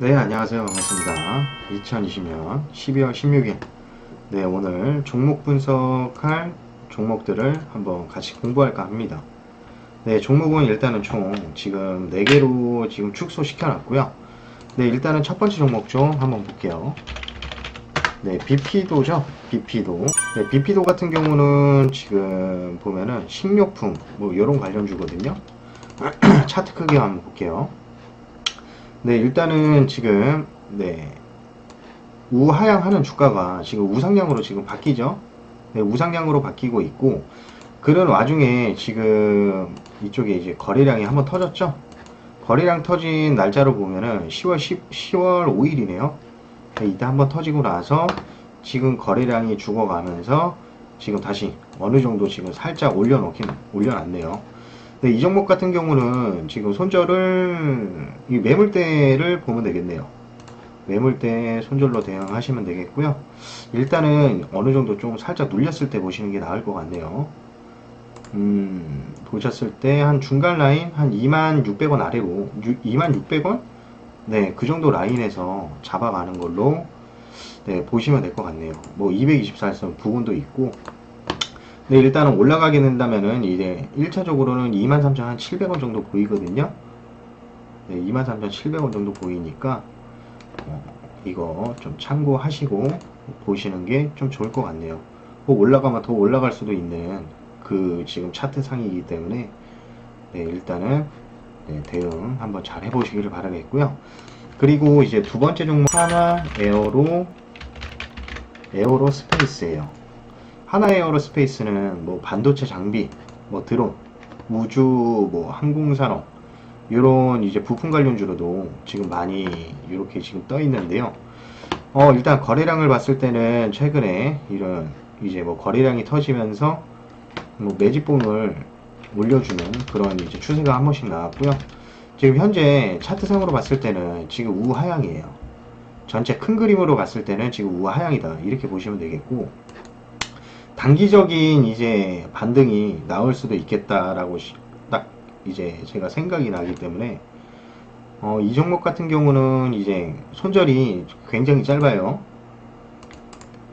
네, 안녕하세요. 반갑습니다. 2020년 12월 16일. 네, 오늘 종목 분석할 종목들을 한번 같이 공부할까 합니다. 네, 종목은 일단은 총 지금 4개로 지금 축소시켜 놨고요. 네, 일단은 첫 번째 종목 좀 한번 볼게요. 네, BP도죠. BP도. 네, BP도 같은 경우는 지금 보면은 식료품 뭐 이런 관련주거든요. 차트 크기 한번 볼게요. 네, 일단은 지금 네 우하향하는 주가가 지금 우상향으로 지금 바뀌죠. 네, 우상향으로 바뀌고 있고 그런 와중에 지금 이쪽에 이제 거래량이 한번 터졌죠. 거래량 터진 날짜로 보면은 10월 10, 10월 5일이네요. 네, 이때 한번 터지고 나서 지금 거래량이 죽어가면서 지금 다시 어느 정도 지금 살짝 올려놓긴 올려놨네요. 네, 이 종목 같은 경우는 지금 손절을 이 매물대를 보면 되겠네요. 매물대 손절로 대응하시면 되겠고요. 일단은 어느 정도 좀 살짝 눌렸을 때 보시는 게 나을 것 같네요. 음, 보셨을 때 한 중간 라인 한 2600원 아래로 2600원? 네, 그 정도 라인에서 잡아가는 걸로 네, 보시면 될 것 같네요. 뭐 224선 부분도 있고 네, 일단은 올라가게 된다면은 이제 1차적으로는 23,700원 정도 보이거든요. 네, 23,700원 정도 보이니까 어, 이거 좀 참고하시고 보시는 게 좀 좋을 것 같네요. 뭐 올라가면 더 올라갈 수도 있는 그 지금 차트 상이기 때문에 네, 일단은 네, 대응 한번 잘 해보시기를 바라겠고요. 그리고 이제 두 번째 종목 하나 에어로 에어로 스페이스예요. 하나 에어로 스페이스는 뭐 반도체 장비, 뭐 드론, 우주, 뭐 항공산업 이런 이제 부품 관련주로도 지금 많이 이렇게 지금 떠 있는데요. 어 일단 거래량을 봤을 때는 최근에 이런 이제 뭐 거래량이 터지면서 뭐 매집봉을 올려주는 그런 이제 추세가 한 번씩 나왔고요. 지금 현재 차트상으로 봤을 때는 지금 우하향이에요. 전체 큰 그림으로 봤을 때는 지금 우하향이다 이렇게 보시면 되겠고 단기적인 이제 반등이 나올 수도 있겠다라고 시- 딱 이제 제가 생각이 나기 때문에 어, 이 종목 같은 경우는 이제 손절이 굉장히 짧아요.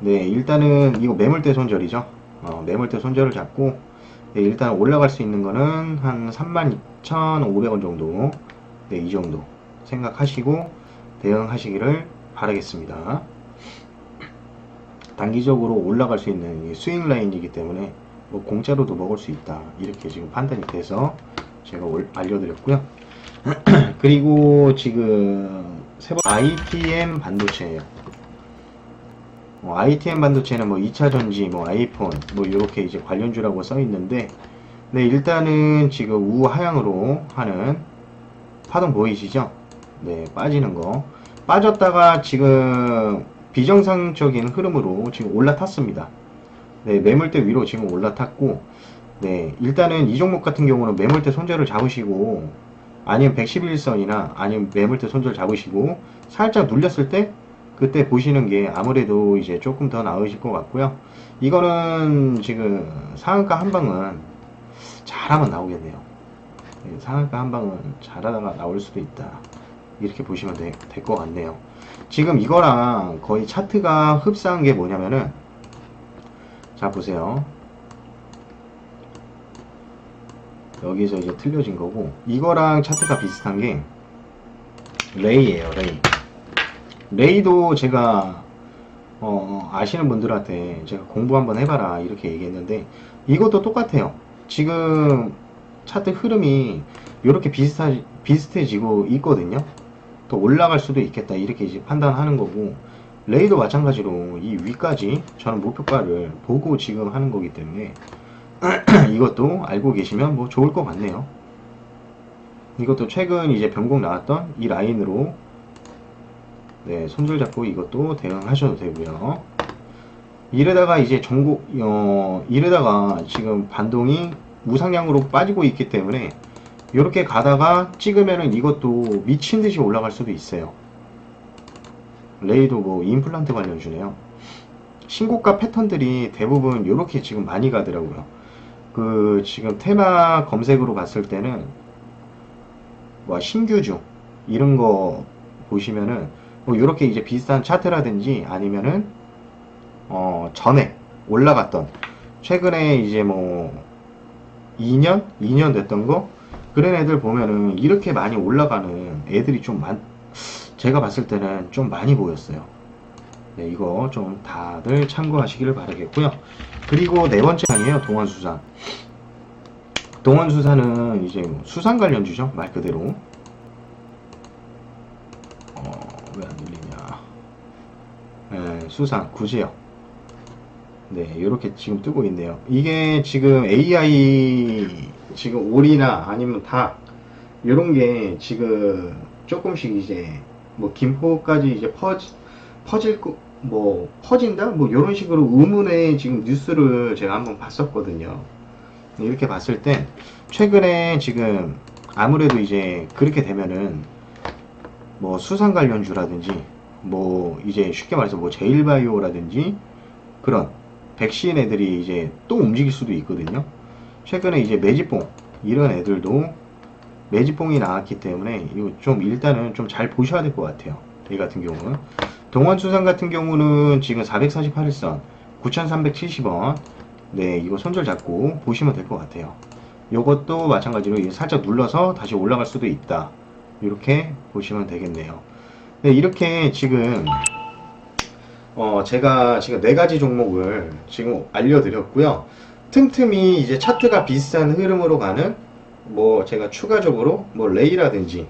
네, 일단은 이거 매물대 손절이죠. 어, 매물대 손절을 잡고 네, 일단 올라갈 수 있는 거는 한 32,500원 정도. 네, 이 정도 생각하시고 대응하시기를 바라겠습니다. 단기적으로 올라갈 수 있는 이 스윙 라인이기 때문에 뭐 공짜로도 먹을 수 있다. 이렇게 지금 판단이 돼서 제가 올- 알려드렸고요. 그리고 지금 세 번, ITM 반도체예요. 어, ITM 반도체는 뭐 2차 전지, 뭐 아이폰, 뭐 이렇게 이제 관련주라고 써 있는데, 네 일단은 지금 우하향으로 하는 파동 보이시죠? 네 빠지는 거 빠졌다가 지금 비정상적인 흐름으로 지금 올라탔습니다. 네 매물대 위로 지금 올라탔고, 네 일단은 이 종목 같은 경우는 매물대 손절을 잡으시고 아니면 111선이나 아니면 매물대 손절 잡으시고 살짝 눌렸을 때 그때 보시는 게 아무래도 이제 조금 더 나으실 것 같고요. 이거는 지금 상한가 한 방은 잘하면 나오겠네요. 네, 상한가 한 방은 잘하다가 나올 수도 있다. 이렇게 보시면 될 것 같네요. 지금 이거랑 거의 차트가 흡사한 게 뭐냐면은 자 보세요. 여기서 이제 틀려진 거고 이거랑 차트가 비슷한 게 레이예요 레이. 레이도 제가 어, 아시는 분들한테 제가 공부 한번 해봐라 이렇게 얘기했는데 이것도 똑같아요. 지금 차트 흐름이 이렇게 비슷하, 비슷해지고 있거든요 또 올라갈 수도 있겠다 이렇게 이제 판단하는 거고 레이도 마찬가지로 이 위까지 저는 목표가를 보고 지금 하는 거기 때문에 이것도 알고 계시면 뭐 좋을 것 같네요. 이것도 최근 이제 변곡 나왔던 이 라인으로 네, 손절 잡고 이것도 대응하셔도 되고요. 이러다가 이제 전국 어, 이러다가 지금 반동이 우상향으로 빠지고 있기 때문에 이렇게 가다가 찍으면은 이것도 미친 듯이 올라갈 수도 있어요. 레이도 뭐 임플란트 관련 주네요. 신고가 패턴들이 대부분 이렇게 지금 많이 가더라고요. 그 지금 테마 검색으로 봤을 때는 뭐 신규주 이런 거 보시면은 뭐 이렇게 이제 비슷한 차트라든지 아니면은 어 전에 올라갔던 최근에 이제 뭐 2년 2년 됐던 거 그런 애들 보면은 이렇게 많이 올라가는 애들이 좀 많, 제가 봤을 때는 좀 많이 보였어요. 네, 이거 좀 다들 참고하시기를 바라겠고요. 그리고 네 번째 아니에요, 동원수산. 동원수산은 이제 뭐 수산 관련주죠, 말 그대로. 어, 왜 안 들리냐. 네, 수산, 구제역. 네, 이렇게 지금 뜨고 있네요. 이게 지금 AI, 지금 오리나 아니면 닭, 요런 게 지금 조금씩 이제 뭐 김포까지 이제 퍼지, 퍼질 거, 뭐 퍼진다? 뭐 요런 식으로 의문의 지금 뉴스를 제가 한번 봤었거든요. 이렇게 봤을 땐 최근에 지금 아무래도 이제 그렇게 되면은 뭐 수산 관련주라든지 뭐 이제 쉽게 말해서 뭐 제일바이오라든지 그런 백신 애들이 이제 또 움직일 수도 있거든요. 최근에 이제 매지뽕 이런 애들도 매지뽕이 나왔기 때문에 이거 좀 일단은 좀 잘 보셔야 될 것 같아요. 이 같은 경우는 동원수산 같은 경우는 지금 448일선 9370원 네 이거 손절 잡고 보시면 될 것 같아요. 요것도 마찬가지로 살짝 눌러서 다시 올라갈 수도 있다. 이렇게 보시면 되겠네요. 네, 이렇게 지금 어, 제가 지금 네 가지 종목을 지금 알려드렸고요. 틈틈이 이제 차트가 비슷한 흐름으로 가는 뭐 제가 추가적으로 뭐 레이라든지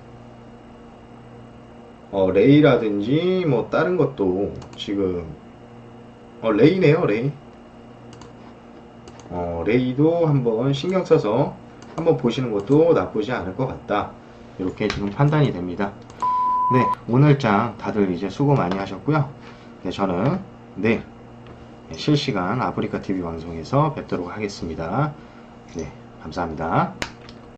어, 레이라든지 뭐 다른 것도 지금 어, 레이네요, 레이. 어, 레이도 한번 신경 써서 한번 보시는 것도 나쁘지 않을 것 같다. 이렇게 지금 판단이 됩니다. 네, 오늘 장 다들 이제 수고 많이 하셨고요. 네, 저는 내일 실시간 아프리카 TV 방송에서 뵙도록 하겠습니다. 네, 감사합니다.